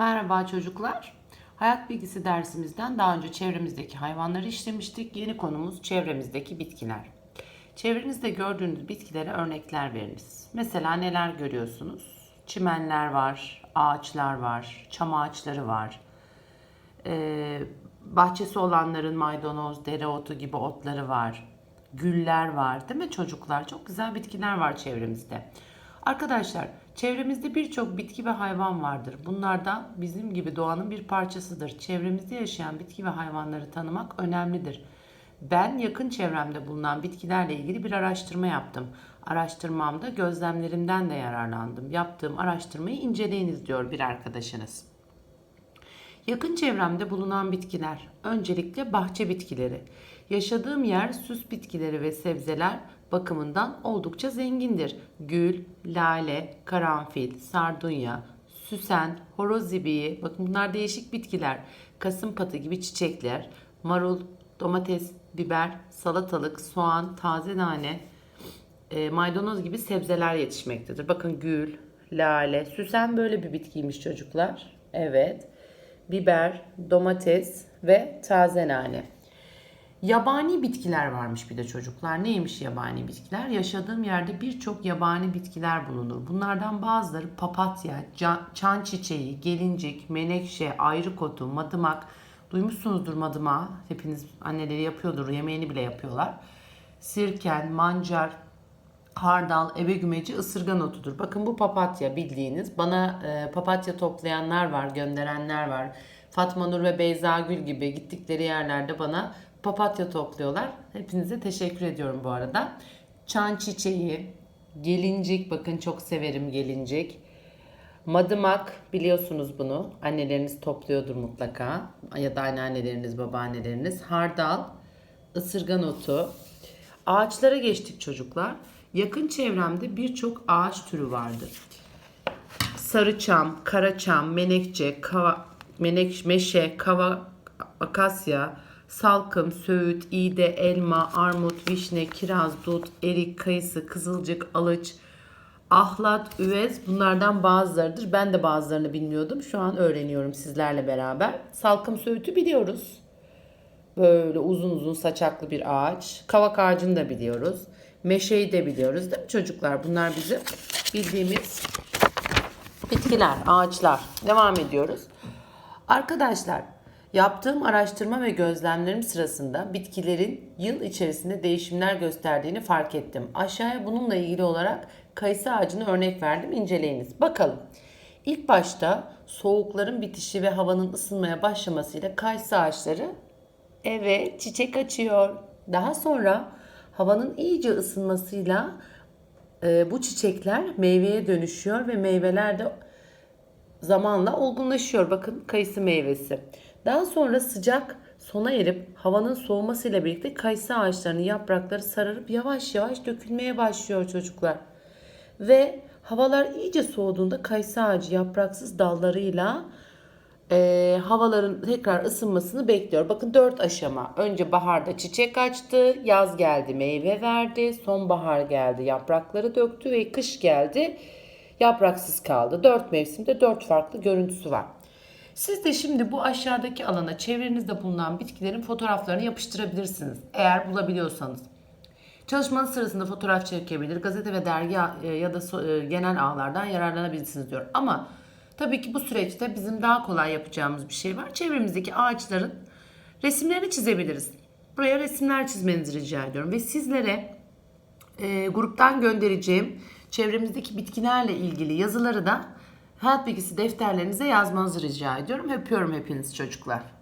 Merhaba çocuklar. Hayat bilgisi dersimizden daha önce çevremizdeki hayvanları işlemiştik. Yeni konumuz çevremizdeki bitkiler. Çevrenizde gördüğünüz bitkilere örnekler veriniz. Mesela neler görüyorsunuz? Çimenler var, ağaçlar var, çam ağaçları var. Ee, bahçesi olanların maydanoz, dereotu gibi otları var. Güller var değil mi çocuklar? Çok güzel bitkiler var çevremizde. Arkadaşlar çevremizde birçok bitki ve hayvan vardır. Bunlardan bizim gibi doğanın bir parçasıdır. Çevremizde yaşayan bitki ve hayvanları tanımak önemlidir. Ben yakın çevremde bulunan bitkilerle ilgili bir araştırma yaptım. Araştırmamda gözlemlerimden de yararlandım. Yaptığım araştırmayı inceleyiniz diyor bir arkadaşınız. Yakın çevremde bulunan bitkiler. Öncelikle bahçe bitkileri. Yaşadığım yer süs bitkileri ve sebzeler bakımından oldukça zengindir. Gül, lale, karanfil, sardunya, süsen, horoz ibiği, bakın bunlar değişik bitkiler. Kasımpatı gibi çiçekler, marul, domates, biber, salatalık, soğan, taze nane, e, maydanoz gibi sebzeler yetişmektedir. Bakın gül, lale, süsen böyle bir bitkiymiş çocuklar. Evet. Biber, domates ve taze nane. Yabani bitkiler varmış bir de çocuklar. Neymiş yabani bitkiler? Yaşadığım yerde birçok yabani bitkiler bulunur. Bunlardan bazıları papatya, çan çiçeği, gelincik, menekşe, ayrıkotu, madımak. Duymuşsunuzdur madımağı. Hepiniz anneleri yapıyordur. Yemeğini bile yapıyorlar. Sirken, mancar, hardal, ebe gümeci, ısırgan otudur. Bakın bu papatya bildiğiniz. Bana e, papatya toplayanlar var, gönderenler var. Fatma Nur ve Beyza Gül gibi gittikleri yerlerde bana papatya topluyorlar. Hepinize teşekkür ediyorum bu arada. Çan çiçeği, gelincik bakın çok severim gelincik. Madımak biliyorsunuz bunu. Anneleriniz topluyordur mutlaka. Ya da anneanneleriniz, babaanneleriniz. Hardal, ısırgan otu. Ağaçlara geçtik çocuklar. Yakın çevremde birçok ağaç türü vardır. Sarıçam, karaçam, menekçe, kava, menek, meşe, kava, akasya, salkım, söğüt, iğde, elma, armut, vişne, kiraz, dut, erik, kayısı, kızılcık, alıç, ahlat, üvez bunlardan bazılarıdır. Ben de bazılarını bilmiyordum. Şu an öğreniyorum sizlerle beraber. Salkım söğütü biliyoruz. Böyle uzun uzun saçaklı bir ağaç. Kavak ağacını da biliyoruz. Meşeyi de biliyoruz değil mi çocuklar? Bunlar bizim bildiğimiz bitkiler, ağaçlar. Devam ediyoruz. Arkadaşlar, yaptığım araştırma ve gözlemlerim sırasında bitkilerin yıl içerisinde değişimler gösterdiğini fark ettim. Aşağıya bununla ilgili olarak kayısı ağacını örnek verdim. İnceleyiniz. Bakalım. İlk başta soğukların bitişi ve havanın ısınmaya başlamasıyla kayısı ağaçları evet çiçek açıyor. Daha sonra havanın iyice ısınmasıyla e, bu çiçekler meyveye dönüşüyor ve meyveler de zamanla olgunlaşıyor. Bakın kayısı meyvesi. Daha sonra sıcak sona erip havanın soğumasıyla birlikte kayısı ağaçlarının yaprakları sararıp yavaş yavaş dökülmeye başlıyor çocuklar. Ve havalar iyice soğuduğunda kayısı ağacı yapraksız dallarıyla e, havaların tekrar ısınmasını bekliyor. Bakın dört aşama. Önce baharda çiçek açtı, yaz geldi meyve verdi, sonbahar geldi yaprakları döktü ve kış geldi yapraksız kaldı. Dört mevsimde dört farklı görüntüsü var. Siz de şimdi bu aşağıdaki alana çevrenizde bulunan bitkilerin fotoğraflarını yapıştırabilirsiniz. Eğer bulabiliyorsanız. Çalışmanız sırasında fotoğraf çekebilir, gazete ve dergi e, ya da e, genel ağlardan yararlanabilirsiniz diyor. Ama tabii ki bu süreçte bizim daha kolay yapacağımız bir şey var. Çevremizdeki ağaçların resimlerini çizebiliriz. Buraya resimler çizmenizi rica ediyorum. Ve sizlere e, gruptan göndereceğim çevremizdeki bitkilerle ilgili yazıları da hayat bilgisi defterlerinize yazmanızı rica ediyorum. Öpüyorum hepiniz çocuklar.